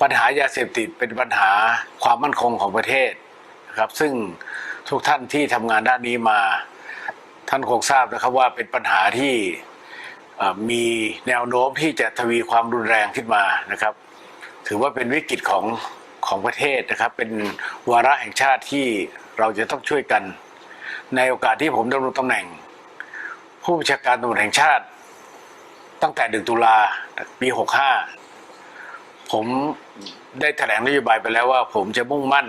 ปัญหายาเสพติดเป็นปัญหาความมั่นคงของประเทศนะครับ ซึ่งทุกท่านที่ทำงานด้านนี้มา ท่านคงทราบนะครับว่าเป็นปัญหาที่มีแนวโน้มที่จะทวีความรุนแรงขึ้นมานะครับ ถือว่าเป็นวิกฤตของของประเทศนะครับ เป็นวาระแห่งชาติที่เราจะต้องช่วยกัน ในโอกาสที่ผมดำรงตำแหน่ง ผู้บัญชาการตำรวจแห่งชาติ ตั้งแต่ 1 ตุลาปี 65 ผมได้แถลงนโยบายไปแล้วว่า ผมจะมุ่งมั่น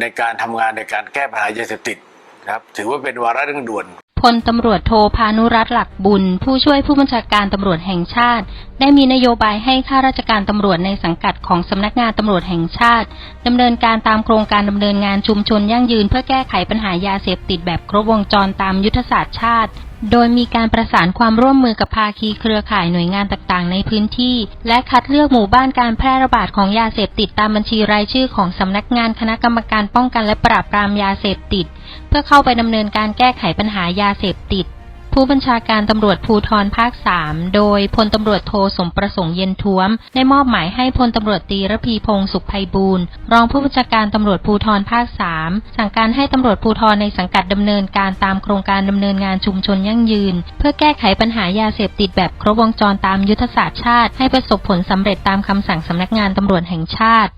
ในการทำงานในการแก้ปัญหายาเสพติดนะครับ ถือว่าเป็นวาระเร่งด่วนพลตำรวจโทพานุรัตน์หลักบุญ ผู้ช่วยผู้บัญชาการตำรวจแห่งชาติได้มีนโยบายให้ข้าราชการตำรวจในสังกัดของสำนักงานตำรวจแห่งชาติดำเนินการตามโครงการดำเนินงานชุมชนยั่งยืนเพื่อแก้ไขปัญหายาเสพติดแบบครบวงจรตามยุทธศาสตร์ชาติ โดยมีการประสานความร่วมมือกับภาคีเครือข่ายหน่วยงานต่างๆ ในพื้นที่ และคัดเลือกหมู่บ้านการแพร่ระบาดของยาเสพติดตามบัญชีรายชื่อของสำนักงานคณะกรรมการป้องกันและปราบปรามยาเสพติด เพื่อเข้าไปดำเนินการแก้ไขปัญหายาเสพติด ผู้บัญชาการตำรวจภูธรภาค 3 โดยพลตำรวจโทสมประสงค์เย็นท้วม ได้มอบหมายให้พลตำรวจตีระพีพงศ์สุขไพบูลย์รองผู้บัญชาการตำรวจภูธรภาค 3 สั่งการให้ตำรวจภูธรในสังกัดดำเนินการตามโครงการดำเนินงานชุมชนยั่งยืน เพื่อแก้ไขปัญหายาเสพติดแบบครบวงจรตามยุทธศาสตร์ชาติ ให้ประสบผลสำเร็จตามคำสั่งสำนักงานตำรวจแห่งชาติ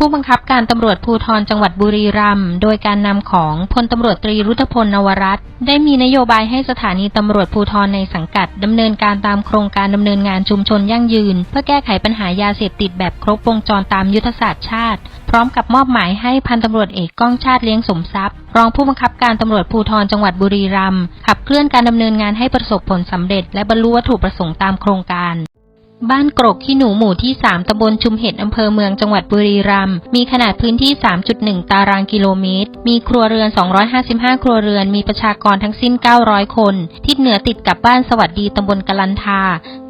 ผู้บังคับการตำรวจภูธรจังหวัดบุรีรัมย์โดยการนำของพลตำรวจตรีรุทธพลนวรัตน์ได้มีนโยบายให้สถานีตำรวจภูธรในสังกัดดำเนินการตามโครงการดำเนินงานชุมชนยั่งยืน เพื่อแก้ไขปัญหายาเสพติดแบบครบวงจรตามยุทธศาสตร์ชาติ พร้อมกับมอบหมายให้พันตำรวจเอกก้องชาติเลี้ยงสมทรัพย์ รองผู้บังคับการตำรวจภูธรจังหวัดบุรีรัมย์ขับเคลื่อนการดำเนินงานให้ประสบผลสำเร็จ และบรรลุวัตถุประสงค์ตามโครงการ บ้านกรกขี้หนูหมู่ที่ 3 ตำบลชุมเห็ดอำเภอเมืองจังหวัดบุรีรัมย์ มีขนาดพื้นที่ 3.1 ตารางกิโลเมตร มีครัวเรือน 255 ครัวเรือน มีประชากรทั้งสิ้น 900 คน ทิศเหนือติดกับบ้านสวัสดีตำบลกะลันทา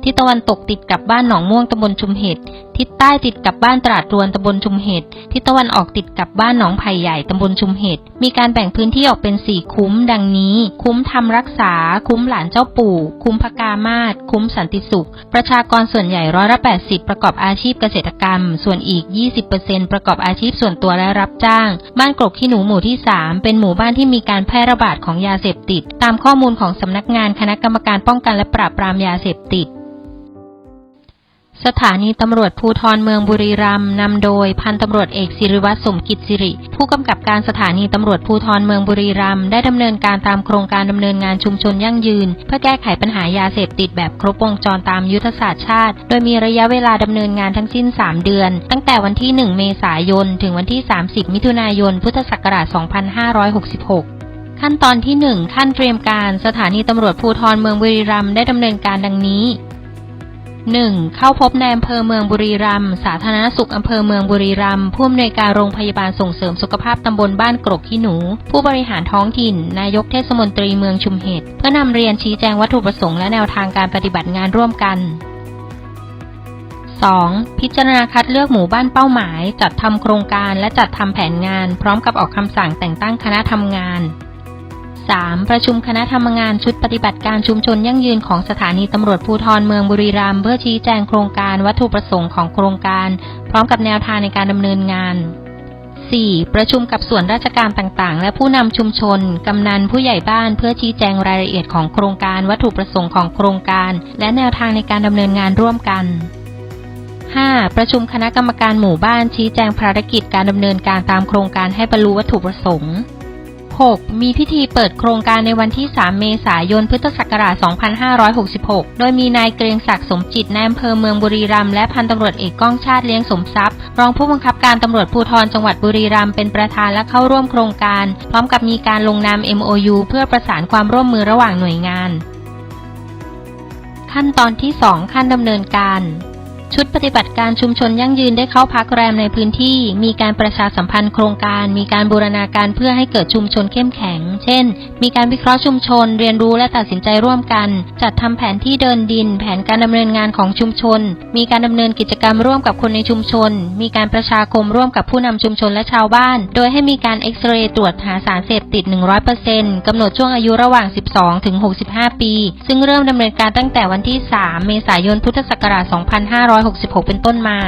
ทิศตะวันตกติดกับบ้านหนองม่วงตำบลชุมเห็ดทิศใต้ติดกับบ้านตราดรวนตำบลชุมเห็ดทิศตะวันออกติดกับบ้านหนองไผ่ใหญ่ตำบลชุมเห็ดมีการแบ่งพื้นที่ออกเป็น4คุ้ม ดังนี้ คุ้มทำรักษา คุ้มหลานเจ้าปู่ คุ้มพกามาศคุ้มสันติสุข ประชากรส่วนใหญ่ร้อยละ80ประกอบอาชีพเกษตรกรรม ส่วนอีก20%ปอร์เซ็นประกอบอาชีพส่วนตัวและรับจ้าง บ้านกรกขี้หนูหมู่ที่3เป็นหมู่บ้านที่มีการแพร่ระบาดของยาเสพติด ตามข้อมูลของสำนักงานคณะกรรมการป้องกันและปราบปรามยาเสพติด สถานีตำรวจภูธรเมืองบุรีรัมย์นำโดยพันตำรวจเอกศิริวัตรสมกิจสิริ ผู้กำกับการสถานีตำรวจภูธรเมืองบุรีรัมย์ได้ดำเนินการตามโครงการดำเนินงานชุมชนยั่งยืน เพื่อแก้ไขปัญหายาเสพติดแบบครบวงจรตามยุทธศาสตร์ชาติ โดยมีระยะเวลาดำเนินงานทั้งสิ้น 3 เดือน ตั้งแต่วันที่ 1 เมษายน ถึงวันที่ 30 มิถุนายน พุทธศักราช 2566ขั้นตอนที่ 1 ขั้นเตรียมการสถานีตำรวจภูธรเมืองบุรีรัมย์ได้ดำเนินการดังนี้ 1. เข้าพบนายอำเภอเมืองบุรีรัมย์ สาธารณสุขอำเภอเมืองบุรีรัมย์ ผู้อำนวยการโรงพยาบาลส่งเสริมสุขภาพตำบลบ้านกรกขี้หนู ผู้บริหารท้องถิ่น นายกเทศมนตรีเมืองชุมเหตุ เพื่อนำเรียนชี้แจงวัตถุประสงค์และแนวทางการปฏิบัติงานร่วมกัน 2. พิจารณาคัดเลือกหมู่บ้านเป้าหมาย จัดทำโครงการและจัดทำแผนงาน พร้อมกับออกคำสั่งแต่งตั้งคณะทำงาน 3. ประชุมคณะทำงานชุดปฏิบัติการชุมชนยั่งยืนของสถานีตำรวจภูธรเมืองบุรีรัมย์เพื่อชี้แจงโครงการวัตถุประสงค์ของโครงการ พร้อมกับแนวทางในการดำเนินงาน 4. ประชุมกับส่วนราชการต่างๆ และผู้นำชุมชน กำนันผู้ใหญ่บ้านเพื่อชี้แจงรายละเอียดของโครงการวัตถุประสงค์ของโครงการ และแนวทางในการดำเนินงานร่วมกัน 5. ประชุมคณะกรรมการหมู่บ้านชี้แจงภารกิจการดำเนินการตามโครงการให้บรรลุวัตถุประสงค์ 6. มีพิธีเปิดโครงการในวันที่ 3 เมษายน พุทธศักราช 2566 โดยมีนายเกรียงศักดิ์สมจิตนายอำเภอเมืองบุรีรัมย์และพันตำรวจเอกก้องชาติเลี้ยงสมทรัพย์ รองผู้บังคับการตำรวจภูธรจังหวัดบุรีรัมย์เป็นประธานและเข้าร่วมโครงการ พร้อมกับมีการลงนาม MOU เพื่อประสานความร่วมมือระหว่างหน่วยงาน ขั้นตอนที่ 2 ขั้นดำเนินการ ชุดปฏิบัติการชุมชนยั่งยืนได้เข้าพักแรมในพื้นที่ มีการประชาสัมพันธ์โครงการ มีการบูรณาการเพื่อให้เกิดชุมชนเข้มแข็ง เช่น มีการวิเคราะห์ชุมชน เรียนรู้และตัดสินใจร่วมกัน จัดทำแผนที่เดินดิน แผนการดำเนินงานของชุมชน มีการดำเนินกิจกรรมร่วมกับคนในชุมชน มีการประชาคมร่วมกับผู้นำชุมชนและชาวบ้าน โดยให้มีการเอ็กซเรย์ตรวจหาสารเสพติด 100%กำหนดช่วงอายุระหว่าง 12 ถึง 65 ปี ซึ่งเริ่มดำเนินการตั้งแต่วันที่ 3 เมษายน พุทธศักราช2566 เป็นต้นมา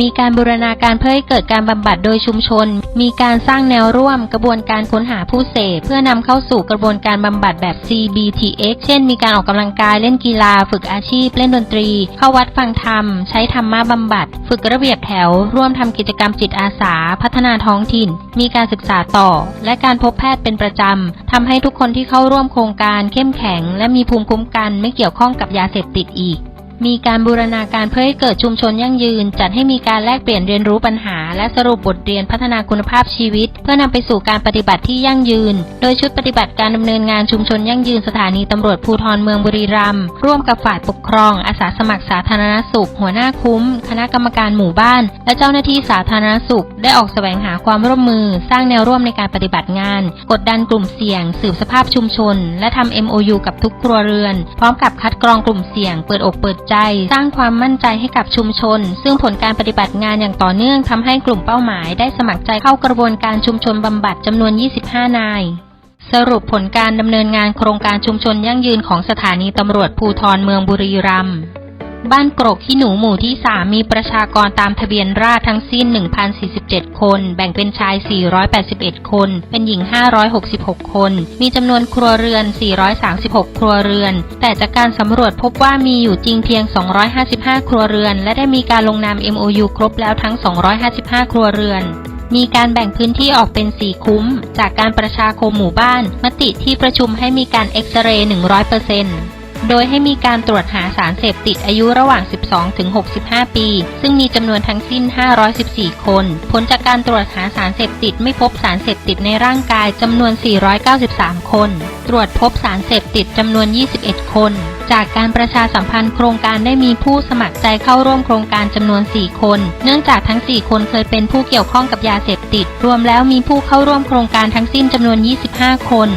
มีการบูรณาการเพื่อให้เกิดการบำบัดโดยชุมชน มีการสร้างแนวร่วมกระบวนการค้นหาผู้เสพเพื่อนำเข้าสู่กระบวนการบำบัดแบบ CBTX เช่น มีการออกกำลังกายเล่นกีฬา ฝึกอาชีพ เล่นดนตรี เข้าวัดฟังธรรม ใช้ธรรมะบำบัด ฝึกระเบียบแถว ร่วมทำกิจกรรมจิตอาสา พัฒนาท้องถิ่น มีการศึกษาต่อ และการพบแพทย์เป็นประจำทำให้ทุกคนที่เข้าร่วมโครงการเข้มแข็ง และมีภูมิคุ้มกันไม่เกี่ยวข้องกับยาเสพติดอีก มีการบูรณาการเพื่อให้เกิดชุมชนยั่งยืน จัดให้มีการแลกเปลี่ยนเรียนรู้ปัญหา และสรุปบทเรียนพัฒนาคุณภาพชีวิต เพื่อนำไปสู่การปฏิบัติที่ยั่งยืน โดยชุดปฏิบัติการดำเนินงานชุมชนยั่งยืนสถานีตำรวจภูธรเมืองบุรีรัมย์ร่วมกับฝ่ายปกครอง อาสาสมัครสาธารณสุข หัวหน้าคุ้ม คณะกรรมการหมู่บ้าน และเจ้าหน้าที่สาธารณสุข ได้ออกแสวงหาความร่วมมือ สร้างแนวร่วมในการปฏิบัติงาน กดดันกลุ่มเสี่ยง สืบสภาพชุมชน และทำ MOU กับทุกครัวเรือน พร้อมกับคัดกรองกลุ่มเสี่ยง เปิดอกเปิดใจ สร้างความมั่นใจให้กับชุมชน ซึ่งผลการปฏิบัติงานอย่างต่อเนื่องทำให้กลุ่มเป้าหมายได้สมัครใจเข้ากระบวนการชุมชนบำบัดจำนวน 25 นายสรุปผลการดำเนินงานโครงการชุมชนยั่งยืนของสถานีตำรวจภูธรเมืองบุรีรัมย์ บ้านกรกขี้หนูหมู่ที่ 3 มีประชากรตามทะเบียนราษฎรทั้งสิ้น 1,047 คน แบ่งเป็นชาย 481 คน เป็นหญิง 566 คน มีจำนวนครัวเรือน 436 ครัวเรือน แต่จากการสำรวจพบว่ามีอยู่จริงเพียง 255 ครัวเรือน และได้มีการลงนาม MOU ครบแล้วทั้ง 255 ครัวเรือนมีการแบ่งพื้นที่ออกเป็น 4 คุ้ม จากการประชาคมหมู่บ้าน มติที่ประชุมให้มีการเอ็กซเรย์100% โดยให้มีการตรวจหาสารเสพติดอายุระหว่าง 12 ถึง 65 ปี ซึ่งมีจำนวนทั้งสิ้น 514 คน ผลจากการตรวจหาสารเสพติดไม่พบสารเสพติดในร่างกายจำนวน 493 คน ตรวจพบสารเสพติดจำนวน 21 คน จากการประชาสัมพันธ์โครงการได้มีผู้สมัครใจเข้าร่วมโครงการจำนวน 4 คน เนื่องจากทั้ง 4 คนเคยเป็นผู้เกี่ยวข้องกับยาเสพติด รวมแล้วมีผู้เข้าร่วมโครงการทั้งสิ้นจำนวน 25 คน